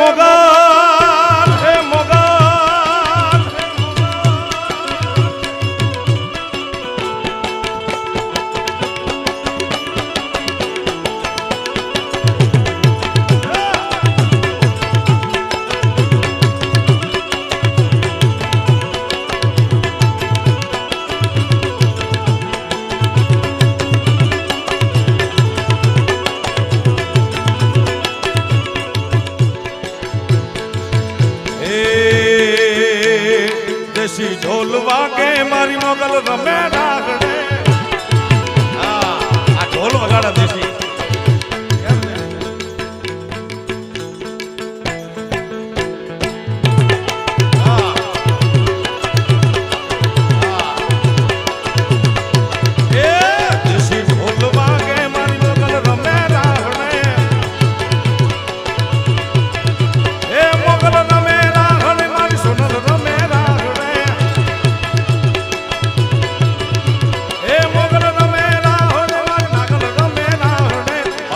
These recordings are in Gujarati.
মগা દેશી ઢોલ વાગે મારી મોગલ રમે રાખડે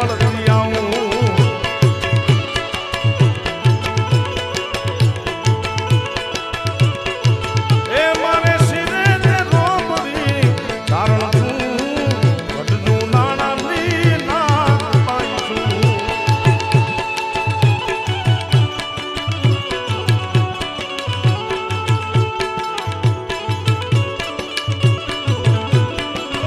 Vámonos.